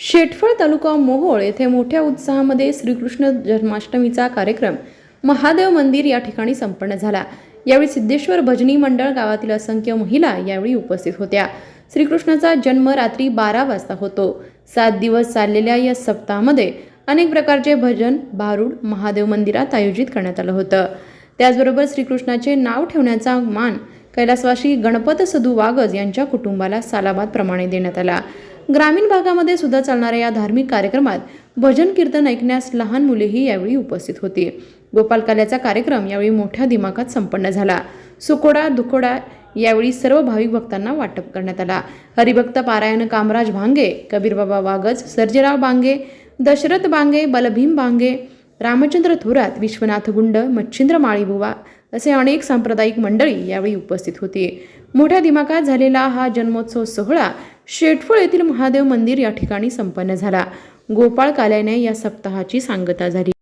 शेटफळ तालुका मोहोळ येथे मोठ्या उत्साहामध्ये श्रीकृष्ण जन्माष्टमीचा कार्यक्रम महादेव मंदिर या ठिकाणी संपन्न झाला. यावेळी सिद्धेश्वर भजनी मंडळ गावातील असंख्य महिला यावेळी उपस्थित होत्या. श्रीकृष्णाचा जन्म रात्री बारा वाजता होतो. सात दिवस चाललेल्या या सप्ताहामध्ये अनेक प्रकारचे भजन बारूड महादेव मंदिरात आयोजित करण्यात आलं होतं. त्याचबरोबर श्रीकृष्णाचे नाव ठेवण्याचा मान कैलासवासी गणपत सदू वागज यांच्या कुटुंबाला सालाबाद प्रमाणे देण्यात आला. ग्रामीण भागामध्ये सुद्धा चालणाऱ्या या धार्मिक कार्यक्रमात भजन कीर्तन ऐकण्यास लहान मुलेही यावेळी उपस्थित होती. गोपालकाल्याचा कार्यक्रम यावेळी मोठ्या दिमाखात संपन्न झाला. सुकोडा दुकोडा यावेळी सर्व भाविक भक्तांना वाटप करण्यात आला. हरिभक्त पारायण कामराज भांगे कबीरबाबा वागज सर्जेराव बांगे दशरथ बांगे बलभीम बांगे रामचंद्र थोरात विश्वनाथ गुंड मच्छिंद्र माळीबुवा असे अनेक सांप्रदायिक मंडळी यावेळी उपस्थित होती. मोठ्या दिमाखात झालेला हा जन्मोत्सव सोहळा शेटफळ येथील महादेव मंदिर या ठिकाणी संपन्न झाला. गोपाळ काल्याने या सप्ताहाची सांगता झाली.